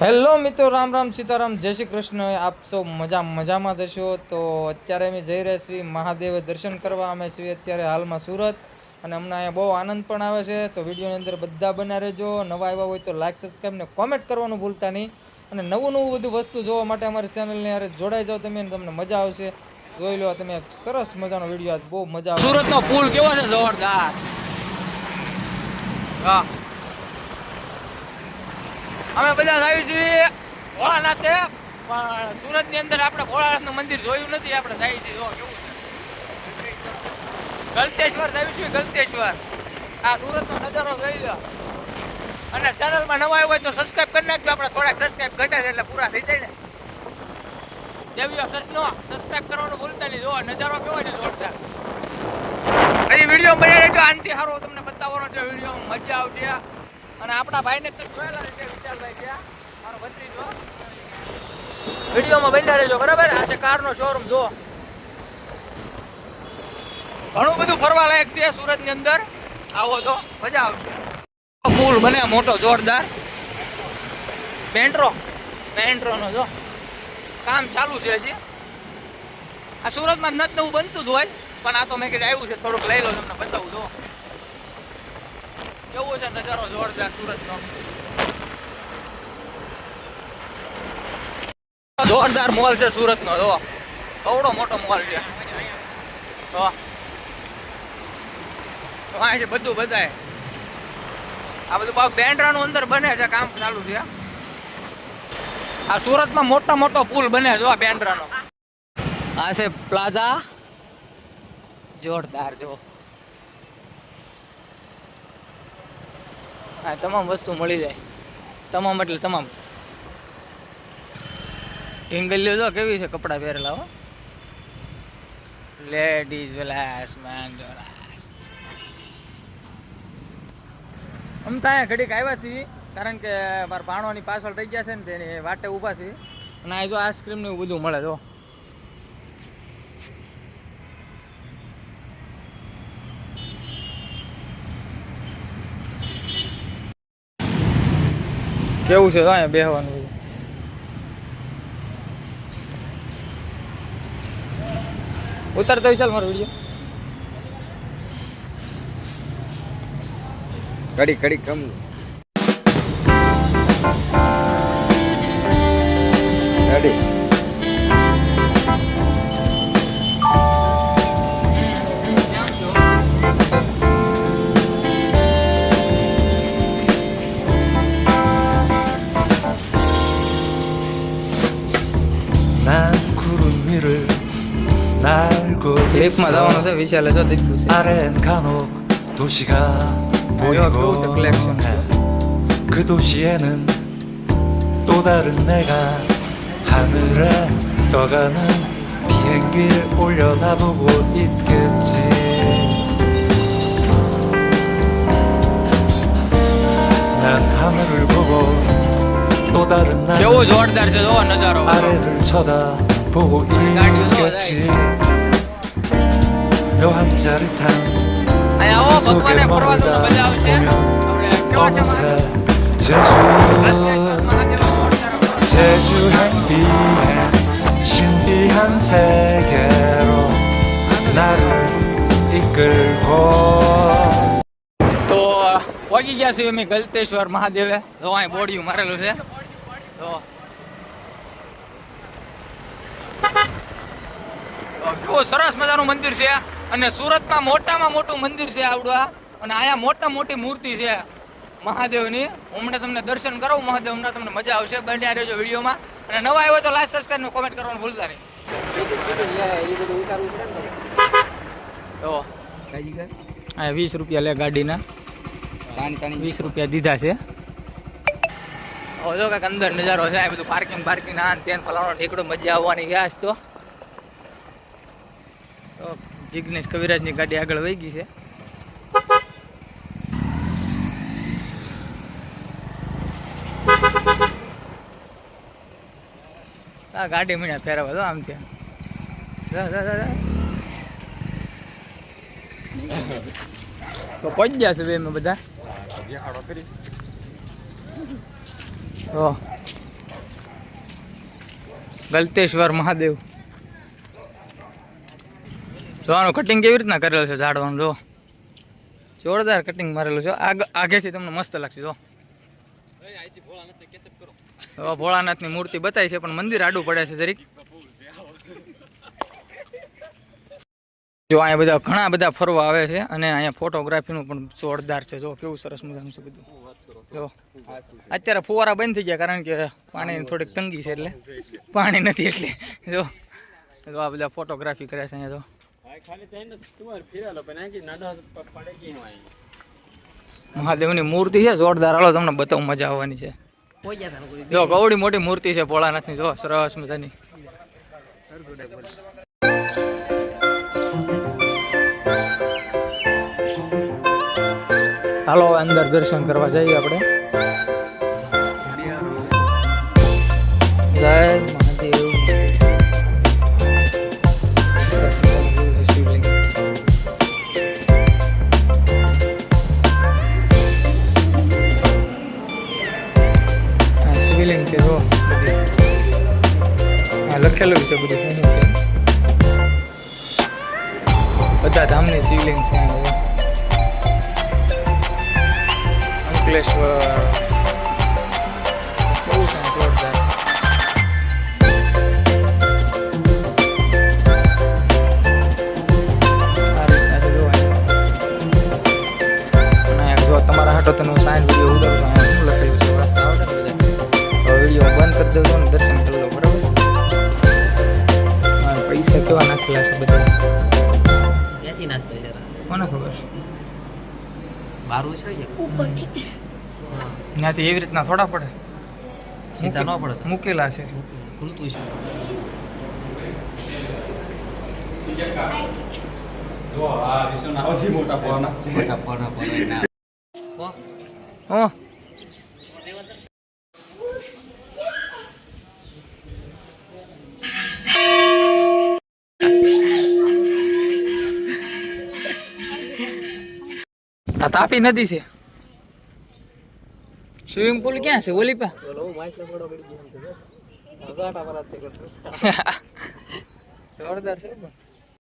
Hello મિત્રો, રામ રામ સીતારામ, જય શ્રી કૃષ્ણ. આપ સૌ મજા મજામાં થશો તો અત્યારે અમે જઈ રહ્યા છીએ મહાદેવે દર્શન કરવા. અમે છીએ અત્યારે હાલમાં સુરત અને અમને અહીંયા બહુ આનંદ પણ આવે છે. તો વિડીયોની અંદર બધા બના રહેજો. નવા આવ્યા હોય તો લાઈક સબસ્ક્રાઈબ ને કોમેન્ટ કરવાનું ભૂલતા નહીં. અને નવું નવું બધું વસ્તુ જોવા માટે અમારી ચેનલને યારે જોડાઈ જાઓ તમે તમને મજા આવશે. જોઈ લો, તમે સરસ મજાનો વીડિયો. આજ બહુ મજા આવે. સુરતનો પુલ કેવો છે? જોરદાર. હા અમે બધા આવી છીએ ભોળાનાથે, પણ સુરતની અંદર આપણે ભોળાનાથનું મંદિર જોયું નથી, આપણે જાય છે જો, કેવું છે? ગલતેશ્વર થયું છીએ, ગલતેશ્વર. આ સુરતનો નજારો જોઈ લો. અને ચેનલમાં નવા આવ્યો હોય તો સબસ્ક્રાઇબ કરી નાખજો, આપણે થોડાક સબસ્ક્રાઈબ ઘટે એટલે પૂરા થઈ જાય ને. દેવીઓ સચનો સબસ્ક્રાઈબ કરવાનું ભૂલતા નહીં. જો નજારો કેવો છે જોરદાર. હજી વીડિયો બનાવી રહેજો આનથી સારો તમને બતાવવાનો છે વીડિયો મજા આવશે. અને આપણા ભાઈને તો જોયેલા છે વિશાલભાઈ છે. મારો ભત્રીજો. વિડીયોમાં બન્યા રહેજો, બરાબર? આ છે કારનો શોરૂમ જો ઘણું બધું ફરવા લાયક છે સુરતની અંદર. આવો તો, મજા આવશે. પુલ બને, મોટો, જોરદાર. પેન્ટ્રો, પેન્ટ્રોનો, જો. કામ ચાલુ છે હજી. આ સુરતમાં નત નવું બનતું જ હોય, પણ આ તો મેં કીધું આવ્યું છે, થોડુંક લઈ લો, તમને બતાવું જો કેવો છે નજારો જોરદાર સુરતનો. જોરદાર મોલ છે સુરતનો જો. કવડો મોટો મોલ છે. તો છે બધું બધાય. આ બધું પાછું બેન્ડરાનું અંદર બને છે કામ ચાલુ છે. આ સુરતમાં મોટો મોટો પુલ બને જો આ બેન્ડરાનો આ છે પ્લાઝા. જોરદાર જો. આ તમામ વસ્તુ મળી જાય. તમામ એટલે તમામ. ઢીંગલીઓ જો કેવી છે કપડાં પહેરેલા હો? લેડીઝ વેલાસ મેન વેલાસ આમ અહીંયા ઘડીક આવ્યા છીએ, કારણ કે મારા ભાણોની પાછળ રહી ગયા છે ને તેની વાટે ઊભા છીએ. અને આ જો આઈસ્ક્રીમ ને એવું બધું મળે, જો. કેવું છે અહીંયા બેહવાનું? ઉતરતો વિશાલ મારો વીડિયો. કડી કડી કમ 클립만 나오면서 위시알에서 느끼고 아래엔 간혹 도시가 보이고 네. 그 도시에는 또 다른 내가 하늘에 떠가는 비행기를 올려다보고 있겠지. 난 하늘을 보고 또 다른 날 아래를 쳐다보고 있겠지. 묘한 짜릿한 અહીંયા આવો 속에 ભગવાને ફરવા 머물다 જવાનું મજા આવશે 보면 આપણે કેવા છે 어느새 મહાદેવ 제주 મહાદેવ જોરદાર હતો. 제주 향비의 신비한 세계로 나를 이끌고 તો પહોંચી ગયા છીએ અમે ગલતેશ્વર મહાદેવે તો અહીં બોડિયું મારેલું છે તો તો કેવું સરસ મજાનું મંદિર છે અને સુરતમાં મોટામાં મોટું મંદિર છે આવડું આ અને અહીંયા મોટા મોટી મૂર્તિ છે. મહાદેવની. હમણાં તમને દર્શન કરાવું મહાદેવ હમણાં તમને મજા આવશે. બન્યા રહેજો વિડીયોમાં. અને નવા આવ્યો તો લાઈક સબસ્ક્રાઈબ ને કોમેન્ટ કરવાનું ભૂલતા નહીં. તો હા વીસ રૂપિયા લે ગાડીના. વીસ રૂપિયા દીધા છે. હવે જો કાંઈક અંદર નજારો છે આ બધું પાર્કિંગ પાર્કિંગ આ તેન ત્યાં ફલાણો ઠેકડો મજા આવવાની ગયા છે તો તો. જિગ્નેશ કવિરાજની ગાડી આગળ વહી ગઈ છે. આ ગાડી મીણા ફેરવા દો, આમ ત્યાં. તો પહોંચી છે બે અમે બધા. ગલતેશ્વર મહાદેવ. આનું કટિંગ કેવી રીતના કરેલું છે ઝાડવાનું, જો. જોરદાર કટિંગ મારેલું છે. આગ, આગેથી તમને મસ્ત લાગશે, જો. હવે ભોળાનાથની મૂર્તિ બતાવી છે, પણ મંદિર આડું પડે છે જરીક. જો, અહીંયા બધા ઘણા બધા ફરવા આવે છે, અને અહીંયા ફોટોગ્રાફીનું પણ જોરદાર છે. જો, કેવું સરસ મજાનું છે બધું. જો, અત્યારે ફુવારા બંધ થઈ ગયા, કારણ કે પાણીની થોડીક તંગી છે એટલે. પાણી નથી એટલે. જો આ બધા ફોટોગ્રાફી કરે છે અહીંયા તો મહાદેવની મૂર્તિ છે જોરદાર. હાલો તમને બતાવું મજા આવવાની છે. જો કવડી મોટી મૂર્તિ છે ભોળાનાથની. જો સરસ મજાની. હાલો અંદર દર્શન કરવા જઈએ આપણે. જય લખેલું છે બધું શું છે. બધા ધામની શિવલિંગ છે અંકલેશ્વર. કોને ખબર? બારું છે કે ત્યાંથી એવી રીતના થોડા પડે. સીધા ન પડે મૂકેલા છે. ખુલતું છે. મોટા પોણા પોણા પોણા હો. આ તાપી નદી છે સ્વિમિંગ પુલ ક્યાં છે ઓલી પા જોરદાર છે.